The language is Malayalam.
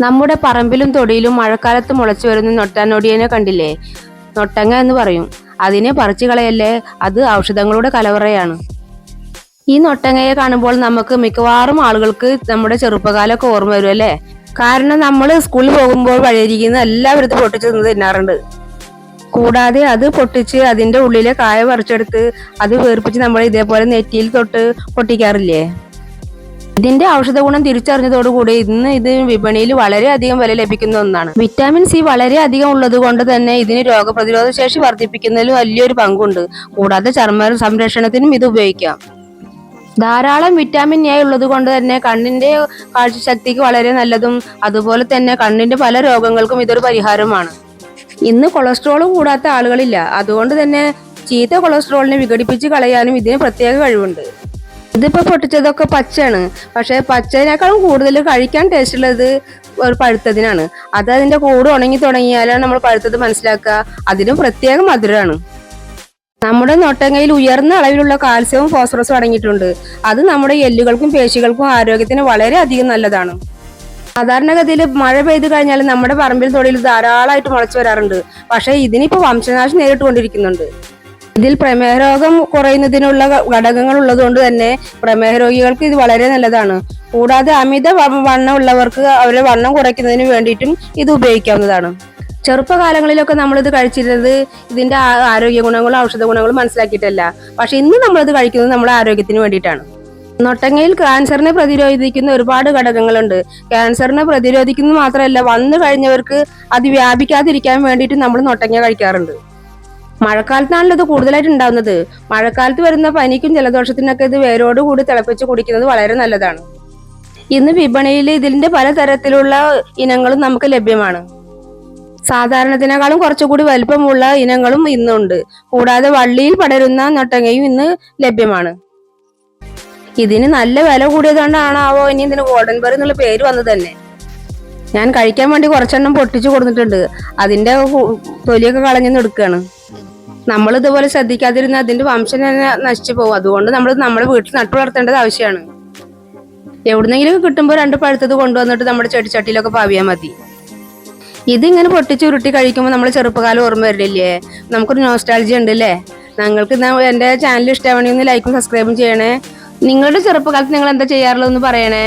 നമ്മുടെ പറമ്പിലും തൊടിയിലും മഴക്കാലത്ത് മുളച്ചു വരുന്ന നൊട്ടാനൊടിയനെ കണ്ടില്ലേ? നൊട്ടങ്ങ എന്ന് പറയും. അതിനെ പറിച്ചു കളയല്ലേ? അത് ഔഷധങ്ങളുടെ കലവറയാണ്. ഈ നൊട്ടങ്ങയെ കാണുമ്പോൾ നമുക്ക് മിക്കവാറും ആളുകൾക്ക് നമ്മുടെ ചെറുപ്പകാലമൊക്കെ ഓർമ്മ വരും അല്ലേ? കാരണം നമ്മൾ സ്കൂളിൽ പോകുമ്പോൾ വഴിയിരിക്കുന്ന എല്ലാവരും പൊട്ടിച്ചു നിന്ന് തിന്നാറുണ്ട്. കൂടാതെ അത് പൊട്ടിച്ച് അതിന്റെ ഉള്ളിലെ കായ പറിച്ചെടുത്ത് അത് വേർപ്പിച്ച് നമ്മൾ ഇതേപോലെ നെറ്റിയിൽ തൊട്ട് പൊട്ടിക്കാറില്ലേ? ഇതിന്റെ ഔഷധ ഗുണം തിരിച്ചറിഞ്ഞതോടുകൂടി ഇന്ന് ഇത് വിപണിയിൽ വളരെയധികം വില ലഭിക്കുന്ന ഒന്നാണ്. വിറ്റാമിൻ സി വളരെയധികം ഉള്ളത് കൊണ്ട് തന്നെ ഇതിന് രോഗപ്രതിരോധ ശേഷി വർദ്ധിപ്പിക്കുന്നതിൽ വലിയൊരു പങ്കുണ്ട്. കൂടാതെ ചർമ്മ സംരക്ഷണത്തിനും ഇത് ഉപയോഗിക്കാം. ധാരാളം വിറ്റാമിൻ എ ഉള്ളത് കൊണ്ട് തന്നെ കണ്ണിന്റെ കാഴ്ചശക്തിക്ക് വളരെ നല്ലതും അതുപോലെ തന്നെ കണ്ണിന്റെ പല രോഗങ്ങൾക്കും ഇതൊരു പരിഹാരമാണ്. ഇന്ന് കൊളസ്ട്രോൾ കൂടാത്ത ആളുകളില്ല. അതുകൊണ്ട് തന്നെ ചീത്ത കൊളസ്ട്രോളിനെ വിഘടിപ്പിച്ച് കളയാനും ഇതിന് പ്രത്യേക കഴിവുണ്ട്. ഇതിപ്പോ പൊട്ടിച്ചതൊക്കെ പച്ചയാണ്. പക്ഷേ പച്ചതിനേക്കാളും കൂടുതൽ കഴിക്കാൻ ടേസ്റ്റ് ഉള്ളത് ഒരു പഴുത്തതിനാണ്. അത് അതിന്റെ കൂട് ഉണങ്ങി തുടങ്ങിയാലാണ് നമ്മൾ പഴുത്തത് മനസ്സിലാക്കുക. അതിനും പ്രത്യേക മധുരമാണ് നമ്മുടെ നൊട്ടങ്ങയിൽ ഉയർന്ന അളവിലുള്ള കാൽസ്യവും ഫോസ്ഫറസും അടങ്ങിയിട്ടുണ്ട്. അത് നമ്മുടെ എല്ലുകൾക്കും പേശികൾക്കും ആരോഗ്യത്തിന് വളരെ അധികം നല്ലതാണ്. സാധാരണഗതിയിൽ മഴ പെയ്തു കഴിഞ്ഞാൽ നമ്മുടെ പറമ്പിൽ തൊടിയിൽ ധാരാളമായിട്ട് മുളച്ചു വരാറുണ്ട്. പക്ഷേ ഇതിനിപ്പോൾ വംശനാശം നേരിട്ടുകൊണ്ടിരിക്കുന്നുണ്ട്. ഇതിൽ പ്രമേഹ രോഗം കുറയുന്നതിനുള്ള ഘടകങ്ങൾ ഉള്ളതുകൊണ്ട് തന്നെ പ്രമേഹ രോഗികൾക്ക് ഇത് വളരെ നല്ലതാണ്. കൂടാതെ അമിത വണ്ണം ഉള്ളവർക്ക് അവരുടെ വണ്ണം കുറയ്ക്കുന്നതിന് വേണ്ടിയിട്ടും ഇത് ഉപയോഗിക്കാവുന്നതാണ്. ചെറുപ്പകാലങ്ങളിലൊക്കെ നമ്മളിത് കഴിച്ചിരുന്നത് ഇതിന്റെ ആരോഗ്യ ഗുണങ്ങളും ഔഷധ ഗുണങ്ങളും മനസ്സിലാക്കിയിട്ടല്ല. പക്ഷെ ഇന്ന് നമ്മളിത് കഴിക്കുന്നത് നമ്മുടെ ആരോഗ്യത്തിന് വേണ്ടിയിട്ടാണ്. നൊട്ടങ്ങയിൽ ക്യാൻസറിനെ പ്രതിരോധിക്കുന്ന ഒരുപാട് ഘടകങ്ങളുണ്ട്. ക്യാൻസറിനെ പ്രതിരോധിക്കുന്നത് മാത്രമല്ല വന്നു കഴിഞ്ഞവർക്ക് അത് വ്യാപിക്കാതിരിക്കാൻ വേണ്ടിയിട്ട് നമ്മൾ നൊട്ടങ്ങ കഴിക്കാറുണ്ട്. മഴക്കാലത്താണല്ലോ ഇത് കൂടുതലായിട്ട് ഉണ്ടാവുന്നത് മഴക്കാലത്ത് വരുന്ന പനിക്കും ജലദോഷത്തിനൊക്കെ ഇത് വേരോട് കൂടി തിളപ്പിച്ച് കുടിക്കുന്നത് വളരെ നല്ലതാണ്. ഇന്ന് വിപണിയിൽ ഇതിന്റെ പലതരത്തിലുള്ള ഇനങ്ങളും നമുക്ക് ലഭ്യമാണ്. സാധാരണത്തിനേക്കാളും കുറച്ചുകൂടി വലിപ്പമുള്ള ഇനങ്ങളും ഇന്നുണ്ട്. കൂടാതെ വള്ളിയിൽ പടരുന്ന നൊട്ടങ്ങയും ഇന്ന് ലഭ്യമാണ്. ഇതിന് നല്ല വില കൂടിയതുകൊണ്ടാണാവോ ഇനി ഇതിന് ഗോൾഡൻ ബെറി എന്നുള്ള പേര് വന്നത് തന്നെ. ഞാൻ കഴിക്കാൻ വേണ്ടി കുറച്ചെണ്ണം പൊട്ടിച്ചു കൊടുത്തിട്ടുണ്ട്. അതിന്റെ തൊലിയൊക്കെ കളഞ്ഞു എടുക്കുകയാണ് നമ്മൾ ഇതുപോലെ ശ്രദ്ധിക്കാതിരുന്ന അതിന്റെ വംശം തന്നെ നശിച്ചു പോകും. അതുകൊണ്ട് നമ്മൾ നമ്മുടെ വീട്ടിൽ നട്ടു വളർത്തേണ്ടത് ആവശ്യമാണ്. എവിടുന്നെങ്കിലും കിട്ടുമ്പോൾ രണ്ട് പഴുത്തത് കൊണ്ടുവന്നിട്ട് നമ്മുടെ ചെടിച്ചട്ടിയിലൊക്കെ പാവിയാൽ മതി. ഇതിങ്ങനെ പൊട്ടിച്ച് ഉരുട്ടി കഴിക്കുമ്പോൾ നമ്മൾ ചെറുപ്പകാലം ഓർമ്മ വരില്ലേ? നമുക്കൊരു നോസ്റ്റാൾജി ഉണ്ട് അല്ലേ നിങ്ങൾക്ക് എന്റെ ചാനൽ ഇഷ്ടമാണെങ്കിൽ ലൈക്കും സബ്സ്ക്രൈബും ചെയ്യണേ. നിങ്ങളുടെ ചെറുപ്പകാലത്ത് നിങ്ങൾ എന്താ ചെയ്യാറുള്ളതെന്ന് പറയണേ?